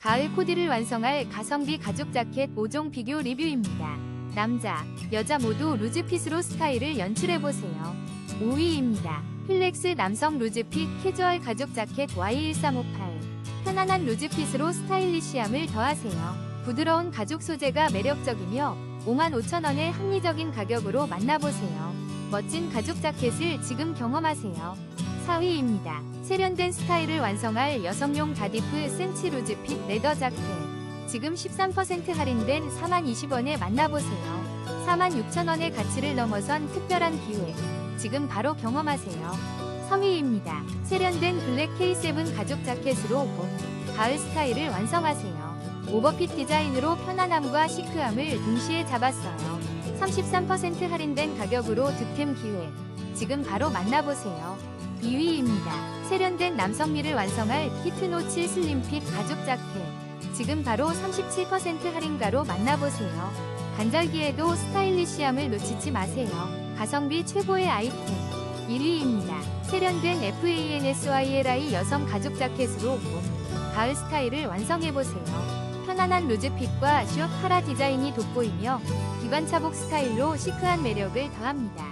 가을 코디를 완성할 가성비 가죽 자켓 5종 비교 리뷰입니다. 남자, 여자 모두 루즈핏으로 스타일을 연출해보세요. 5위입니다. 필렉스 남성 루즈핏 캐주얼 가죽 자켓 Y1358. 편안한 루즈핏으로 스타일리시함을 더하세요. 부드러운 가죽 소재가 매력적이며 55,000원의 합리적인 가격으로 만나보세요. 멋진 가죽 자켓을 지금 경험하세요. 4위입니다. 세련된 스타일을 완성할 여성용 다디프 센치 루즈 핏 레더 자켓. 지금 13% 할인된 42,000원에 만나보세요. 46,000원의 가치를 넘어선 특별한 기회. 지금 바로 경험하세요. 3위입니다. 세련된 블랙 K7 가죽 자켓으로 봄, 가을 스타일을 완성하세요. 오버핏 디자인으로 편안함과 시크함을 동시에 잡았어요. 33% 할인된 가격으로 득템 기회. 지금 바로 만나보세요. 2위입니다. 세련된 남성미를 완성할 히트노치 슬림핏 가죽 자켓. 지금 바로 37% 할인가로 만나보세요. 간절기에도 스타일리시함을 놓치지 마세요. 가성비 최고의 아이템. 1위입니다. 세련된 FANSYLI 여성 가죽 자켓으로 봄, 가을 스타일을 완성해보세요. 편안한 루즈핏과 슈 카라 디자인이 돋보이며 기관차복 스타일로 시크한 매력을 더합니다.